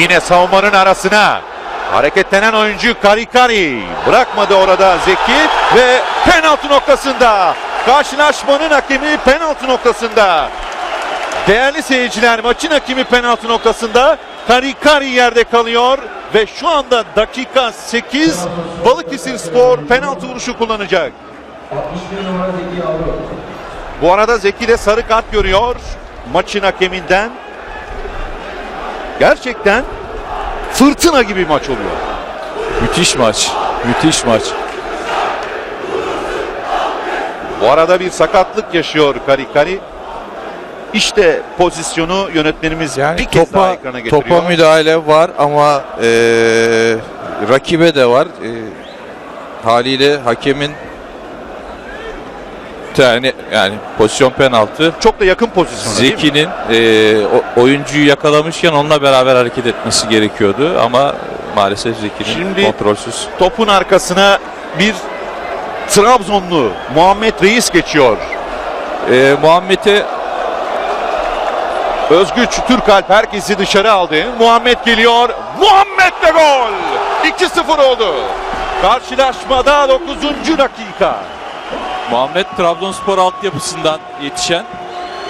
Yine savunmanın arasına. Hareketlenen oyuncu Karikari. Bırakmadı orada Zeki ve penaltı noktasında. Karşılaşmanın hakemi penaltı noktasında. Değerli seyirciler maçın hakemi penaltı noktasında. Karikari yerde kalıyor ve şu anda dakika 8 Balıkesir Spor penaltı vuruşu kullanacak. 61 numara Zeki Yavru. Bu arada Zeki de sarı kart görüyor maçın hakeminden. Gerçekten fırtına gibi maç oluyor. Müthiş maç. Müthiş maç. Bu arada bir sakatlık yaşıyor Karikari. İşte pozisyonu yönetmenimiz Yani bir kez daha topa, ekrana getiriyor. topa müdahale var ama eee, rakibe de var. Eee, haliyle hakemin yani yani pozisyon penaltı. Çok da yakın pozisyon. Zeki'nin o- oyuncuyu yakalamışken onunla beraber hareket etmesi gerekiyordu ama maalesef Zeki'nin Şimdi- kontrolsüz. Topun arkasına bir Trabzonlu Muhammed Reis geçiyor. Eee Muhammed'e Özgüç Türkalp herkesi dışarı aldı. Muhammed geliyor. Muhammed de gol. 2-0 oldu. Karşılaşmada 9. dakika. Muhammed Trabzonspor altyapısından yetişen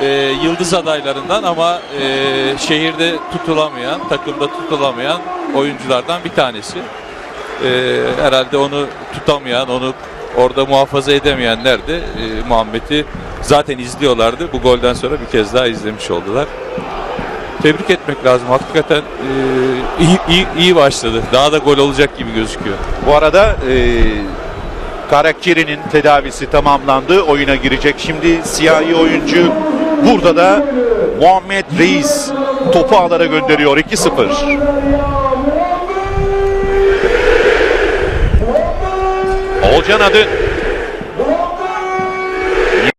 e, yıldız adaylarından ama e, şehirde tutulamayan, takımda tutulamayan oyunculardan bir tanesi. E, herhalde onu tutamayan, onu orada muhafaza edemeyenler de e, Muhammed'i zaten izliyorlardı. Bu golden sonra bir kez daha izlemiş oldular. Tebrik etmek lazım. Hakikaten e, iyi, iyi, iyi başladı. Daha da gol olacak gibi gözüküyor. Bu arada e, Karakteri'nin tedavisi tamamlandı. Oyuna girecek. Şimdi siyahi oyuncu burada da Muhammed Reis topu ağlara gönderiyor. 2-0. Olcan adı